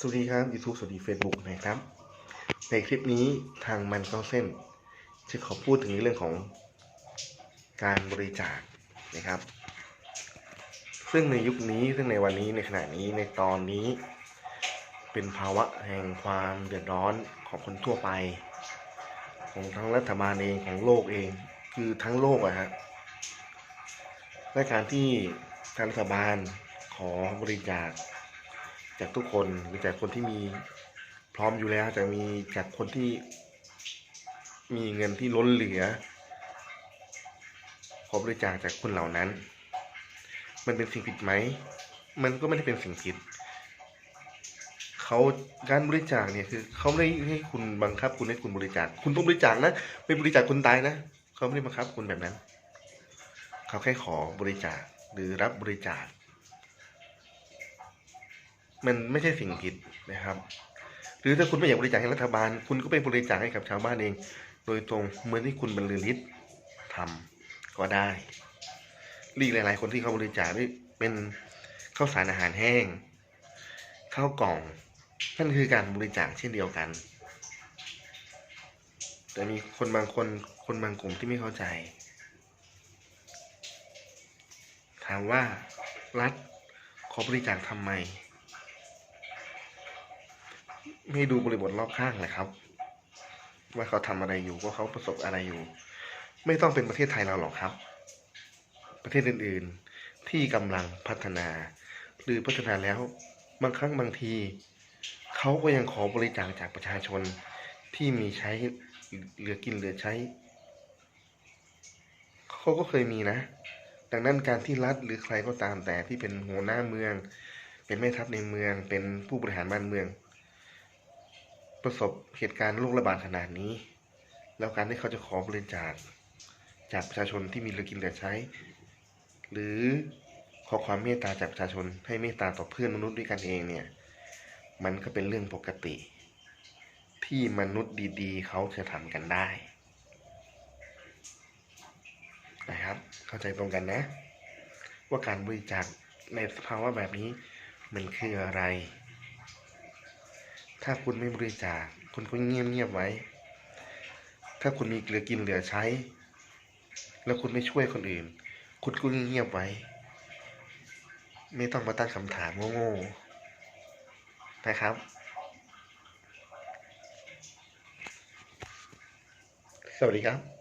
สวัสดีครับ YouTube สวัสดี Facebook นะครับ ในคลิปนี้ทางมันเข้าเส้นจะขอพูดถึงเรื่องของการบริจาคนะครับ ซึ่งในยุคนี้ซึ่งในวันนี้ในขณะนี้ในตอนนี้ เป็นภาวะแห่งความเดือดร้อนของคนทั่วไป ของทั้งรัฐบาลเองของโลกเอง คือทั้งโลกอะฮะและการที่ทางรัฐบาลขอบริจาค จากทุกคนหรือจากคนที่มีพร้อมอยู่แล้วจะมีจากคนที่มีเงินที่ล้นเหลือขอบริจาคจากคนเหล่านั้น มันเป็นสิ่งผิดไหม มันก็ไม่ได้เป็นสิ่งผิดเขาการบริจาคเนี่ยคือเขาไม่ได้ให้คุณบังคับคุณให้คุณบริจาค คุณต้องบริจาคนะไม่บริจาคคุณตายนะเขาไม่ได้บังคับคุณแบบนั้น เขาแค่ขอบริจาคหรือรับบริจาค มันไม่ใช่สิ่งผิดนะครับ หรือถ้าคุณไม่อยากบริจาคให้รัฐบาล คุณก็ไปบริจาคให้กับชาวบ้านเอง โดยตรงเหมือนที่คุณบรรลือฤทธิ์ทำก็ได้รีกหลาย ๆ คนที่เขาบริจาคนี่เป็นข้าวสารอาหารแห้งข้าวกล่องนั่นคือการบริจาคเช่นเดียวกัน แต่มีคนบางคนคนบางกลุ่มที่ไม่เข้าใจ ถามว่ารัฐขอบริจาคทำไม ไม่ดูบริบทรอบข้างเลยครับ ว่าเขาทำอะไรอยู่ว่าเขาประสบอะไรอยู่ ไม่ต้องเป็นประเทศไทยเราหรอกครับ ประเทศอื่นๆที่กำลังพัฒนา หรือพัฒนาแล้วบางครั้งบางทีเขาก็ยังขอบริจาคจากประชาชนที่มีใช้เหลือกินเหลือใช้เขาก็เคยมีนะ ดังนั้นการที่รัฐหรือใครก็ตามแต่ที่เป็นหัวหน้าเมือง เป็นแม่ทัพในเมือง เป็นผู้บริหารบ้านเมือง ประสบเหตุการณ์โรคระบาดขนาดนี้ แล้วการที่เขาจะขอบริจาคจากประชาชนที่มีเหลือกินเหลือใช้ หรือขอความเมตตาจากประชาชนให้เมตตาต่อเพื่อนมนุษย์ด้วยกันเองเนี่ย มันก็เป็นเรื่องปกติ ที่มนุษย์ดีๆ เขาจะทำกันได้ นะครับ เข้าใจตรงกันนะ ว่าการบริจาคในสภาวะแบบนี้มันคืออะไร ถ้าคุณไม่บริจาคคุณก็เงียบเงียบๆไว้ ถ้าคุณมีเหลือกินเหลือใช้ แล้วคุณไม่ช่วยคนอื่น คุณก็เงียบๆไว้ ไม่ต้องมาตั้งคำถามโง่ๆนะครับ สวัสดีครับ